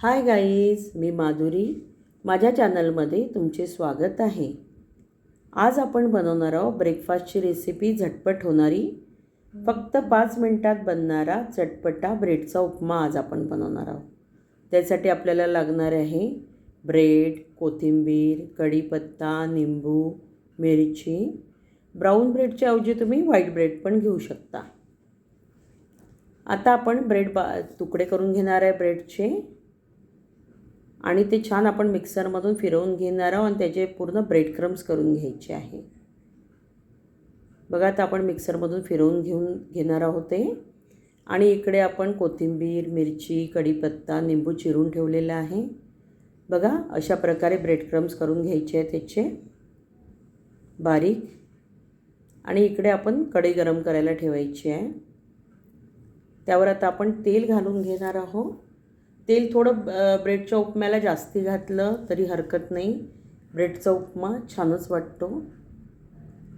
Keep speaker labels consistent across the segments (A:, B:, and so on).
A: Hi guys मी माधुरी. माझ्या चॅनलमध्ये तुमचे स्वागत आहे. आज आपण बनवणार आहोत ब्रेकफास्टची रेसिपी झटपट होणारी फक्त पाच मिनटात बनणारा चटपटा ब्रेडचा उपमा आज आपण बनवणार आहोत. त्यासाठी आपल्याला लागणार आहे ब्रेड कोथिंबीर कढीपत्ता निंबू मिरची. ब्राऊन ब्रेडच्या ऐवजी तुम्ही व्हाईट ब्रेड पण घेऊ शकता. आता आपण ब्रेड बा तुकडे करून घेणार आहे ब्रेडचे आणि ते छान आपण मिक्सरमधून फिरवून घेणार आहोत आणि त्याचे पूर्ण ब्रेड क्रम्स करून घ्यायचे आहे. बघा आता आपण मिक्सरमधून फिरवून घेऊन घेणार आहोत ते. आणि इकडे आपण कोथिंबीर मिरची कढीपत्ता निंबू चिरून ठेवलेलं आहे. बघा अशा प्रकारे ब्रेड क्रम्स करून घ्यायचे आहे त्याचे. बारीक. आणि इकडे आपण कढई गरम करायला ठेवायची आहे. त्यावर आता आपण तेल घालून घेणार आहोत. तेल थोडं ब्रेडच्या उपम्याला जास्ती घातलं तरी हरकत नाही. ब्रेडचा उपमा छानच वाटतो.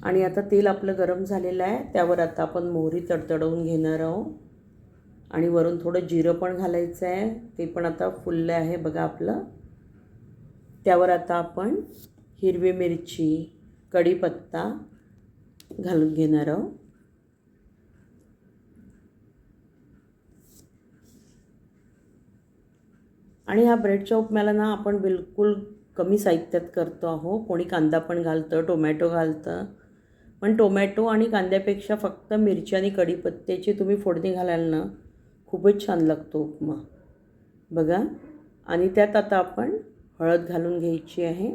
A: आणि आता तेल आपलं गरम झालेलं आहे. त्यावर आता आपण मोहरी तडतडवून घेणार आहोत. आणि वरून थोडं जिरं पण घालायचं आहे. ते पण आता फुललं आहे बघा आपलं. त्यावर आता आपण हिरवी मिरची कढीपत्ता घालून घेणार आहोत. आणि ह्या ब्रेडच्या उपम्याला ना आपण बिलकुल कमी साहित्यात करतो आहो. कोणी कांदा पण घालतं टोमॅटो घालतं. पण टोमॅटो आणि कांद्यापेक्षा फक्त मिरची आणि कढीपत्त्याची तुम्ही फोडणी घालाल ना खूपच छान लागतो उपमा. बघा. आणि त्यात आता आपण हळद घालून घ्यायची आहे.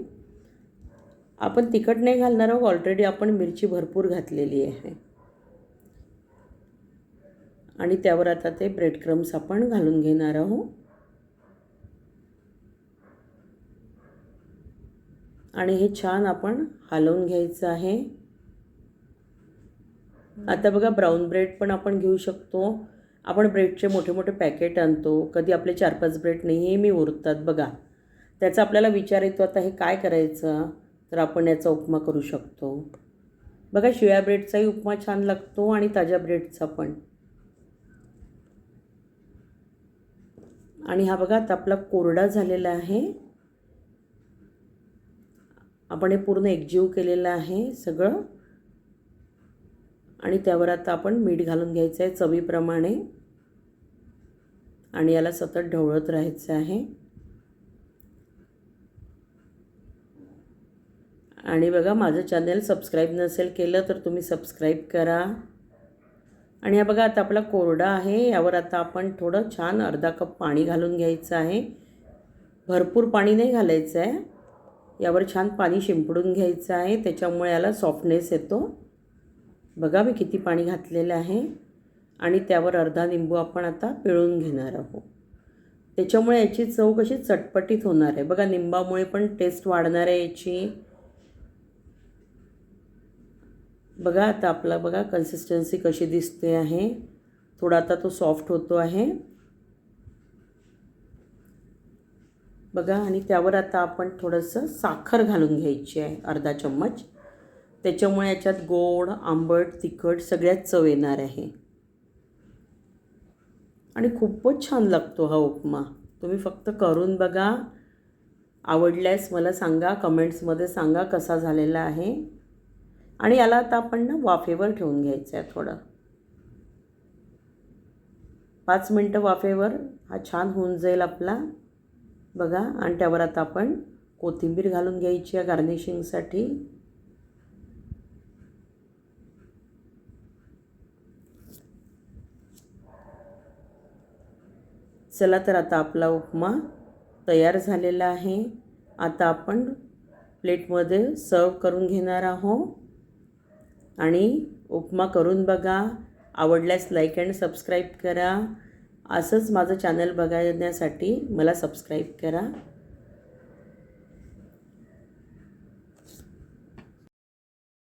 A: आपण तिखट नाही घालणार आहोत. ऑलरेडी आपण मिरची भरपूर घातलेली आहे. आणि त्यावर आता ते ब्रेड क्रम्स आपण घालून घेणार आहोत. आणि हे छान आपण हलवून घ्यायचं आहे. आता बघा ब्राऊन ब्रेड पण आपण घेऊ शकतो. आपण ब्रेडचे मोठे मोठे पॅकेट आणतो. कधी आपले चार पाच ब्रेड नेहमी उरतात बघा. त्याचा आपल्याला विचार येतो आता हे काय करायचं? तर आपण याचा उपमा करू शकतो. बघा शिळ्या ब्रेडचाही उपमा छान लागतो आणि ताज्या ब्रेडचा पण. आणि हा बघा आता आपला कोरडा झालेला आहे. आपण हे पूर्ण एकजीव केलेलं आहे सगळं. आणि त्यावर आता आपण मीठ घालून घ्यायचं आहे चवीप्रमाणे. आणि याला सतत ढवळत राहायचं आहे. आणि बघा माझं चॅनल सबस्क्राईब नसेल केलं तर तुम्ही सबस्क्राईब करा. आणि हा बघा आता आपला कोरडा आहे. यावर आता आपण थोडं छान अर्धा कप पाणी घालून घ्यायचं आहे. भरपूर पाणी नाही घालायचं आहे. यावर छान पाणी शिंपडून घ्यायचं आहे. त्याच्यामुळे याला सॉफ्टनेस येतो. बघा मी किती पाणी घातलेलं आहे. आणि त्यावर अर्धा निंबू आपण आता पिळून घेणार आहोत. त्याच्यामुळे याची चव कशी चटपटीत होणार आहे. बघा निंबामुळे पण टेस्ट वाढणार आहे याची. बघा आता आपला बघा कन्सिस्टन्सी कशी दिसते आहे. थोडा आता तो सॉफ्ट होतो आहे. बघा आणि त्यावर आता आपण थोडंसं साखर घालून घ्यायची आहे अर्धा चम्मच. त्याच्यामुळे याच्यात गोड आंबट तिखट सगळ्यात चव येणार आहे. आणि खूपच छान लागतो हा उपमा. तुम्ही फक्त करून बघा. आवडल्यास मला सांगा कमेंट्समध्ये सांगा कसा झालेला आहे. आणि याला आता आपण ना वाफेवर ठेवून घ्यायचं आहे थोडं. पाच मिनटं वाफेवर हा छान होऊन जाईल आपला. बघा आणि त्यावर आता आपण कोथिंबीर घालून घ्यायची आहे गार्निशिंगसाठी चला तर आता आपला उपमा तयार झालेला आहे. आता आपण प्लेटमध्ये सर्व करून घेणार आहोत. आणि उपमा करून बघा. आवडल्यास लाईक अँड सबस्क्राईब करा. असंच माझं चॅनल बघण्यासाठी मला सबस्क्राईब करा.